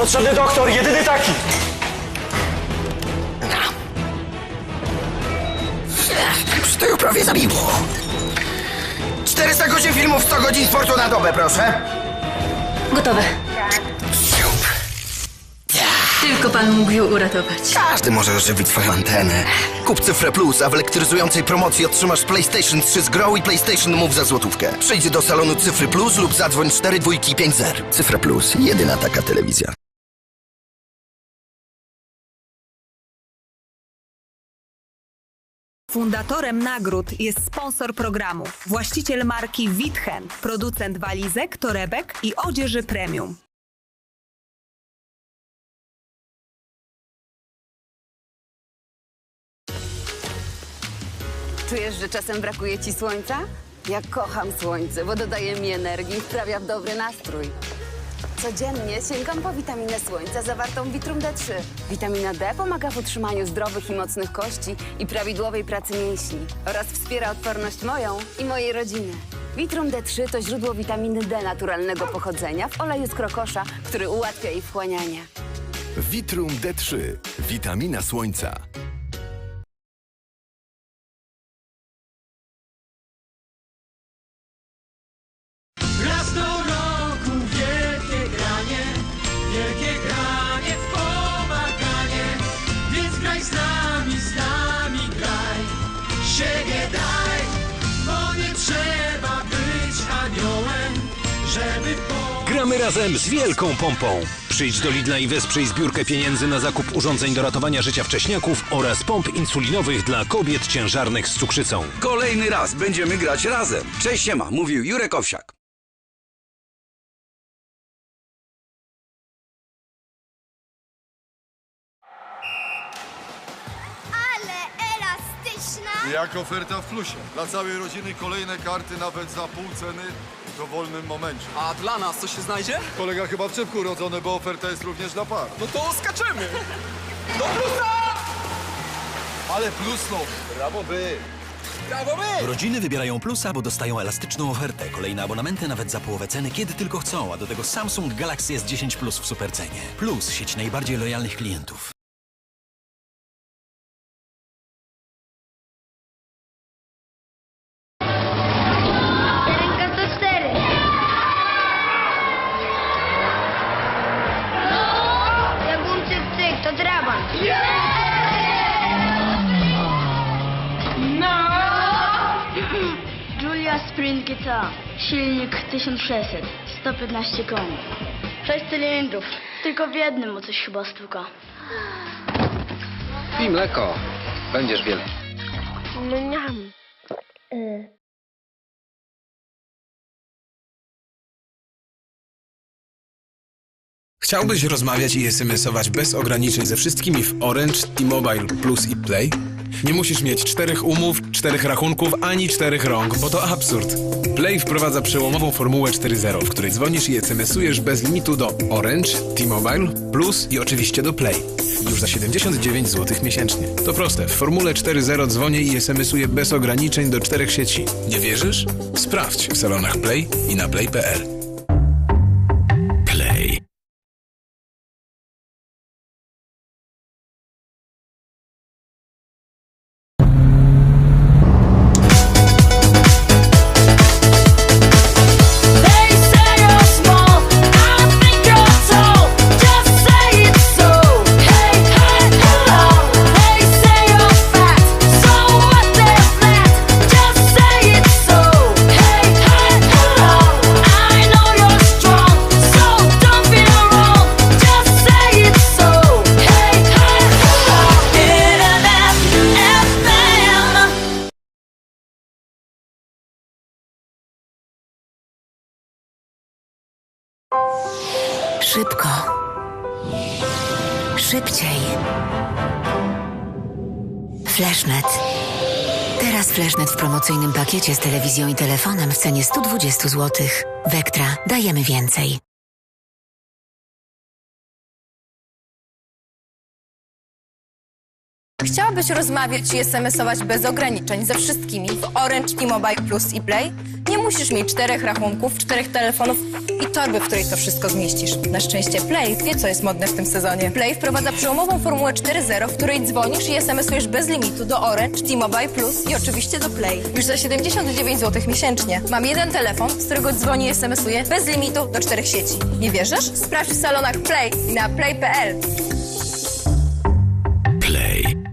Potrzebny doktor, jedyny taki. Już to ją prawie zabiło. 400 godzin filmów, 100 godzin sportu na dobę, proszę. Gotowe. Tylko pan mógł ją uratować. Każdy może ożywić swoją antenę. Kup Cyfrę Plus, a w elektryzującej promocji otrzymasz PlayStation 3 z grą i PlayStation Move za złotówkę. Przyjdź do salonu Cyfry Plus lub zadzwoń 4 dwójki 5 zer. Cyfra Plus, jedyna taka telewizja. Fundatorem nagród jest sponsor programu, właściciel marki Witchen, producent walizek, torebek i odzieży premium. Czujesz, że czasem brakuje ci słońca? Ja kocham słońce, bo dodaje mi energii i wprawia w dobry nastrój. Codziennie sięgam po witaminę słońca zawartą w Vitrum D3. Witamina D pomaga w utrzymaniu zdrowych i mocnych kości i prawidłowej pracy mięśni oraz wspiera odporność moją i mojej rodziny. Vitrum D3 to źródło witaminy D naturalnego pochodzenia w oleju z krokosza, który ułatwia jej wchłanianie. Vitrum D3. Witamina słońca. Gramy razem z wielką pompą. Przyjdź do Lidla i wesprzyj zbiórkę pieniędzy na zakup urządzeń do ratowania życia wcześniaków oraz pomp insulinowych dla kobiet ciężarnych z cukrzycą. Kolejny raz będziemy grać razem. Cześć siema, mówił Jurek Owsiak. Jak oferta w plusie. Dla całej rodziny kolejne karty nawet za pół ceny w dowolnym momencie. A dla nas coś się znajdzie? Kolega chyba w czepku urodzony, bo oferta jest również dla par. No to skaczemy! Do plusa! Ale plus no, brawo by. Brawo my! Rodziny wybierają Plusa, bo dostają elastyczną ofertę. Kolejne abonamenty nawet za połowę ceny, kiedy tylko chcą, a do tego Samsung Galaxy S10 Plus w supercenie. Plus, sieć najbardziej lojalnych klientów. Julia Sprint GTA. Silnik 1600. 115 koni. 6 cylindrów. Tylko w jednym mu coś chyba stuka. Pij mleko, będziesz wiele. Mniam. Chciałbyś rozmawiać i smsować bez ograniczeń ze wszystkimi w Orange, T-Mobile Plus i Play? Nie musisz mieć czterech umów, czterech rachunków ani czterech rąk, bo to absurd. Play wprowadza przełomową formułę 4.0, w której dzwonisz i smsujesz bez limitu do Orange, T-Mobile, Plus i oczywiście do Play. Już za 79 zł miesięcznie. To proste. W formule 4.0 dzwonię i smsuję bez ograniczeń do czterech sieci. Nie wierzysz? Sprawdź w salonach Play i na play.pl. Szybko. Szybciej. Flashnet. Teraz Flashnet w promocyjnym pakiecie z telewizją i telefonem w cenie 120 zł. Vectra. Dajemy więcej. Chciałabyś rozmawiać i SMS-ować bez ograniczeń ze wszystkimi w Orange, T-Mobile Plus i Play? Nie musisz mieć czterech rachunków, czterech telefonów i torby, w której to wszystko zmieścisz. Na szczęście Play wie, co jest modne w tym sezonie. Play wprowadza przełomową formułę 4.0, w której dzwonisz i SMS-ujesz bez limitu do Orange, T-Mobile Plus i oczywiście do Play. Już za 79 zł miesięcznie. Mam jeden telefon, z którego dzwoni i SMS-uję bez limitu do czterech sieci. Nie wierzysz? Sprawdź w salonach Play i na play.pl. Play.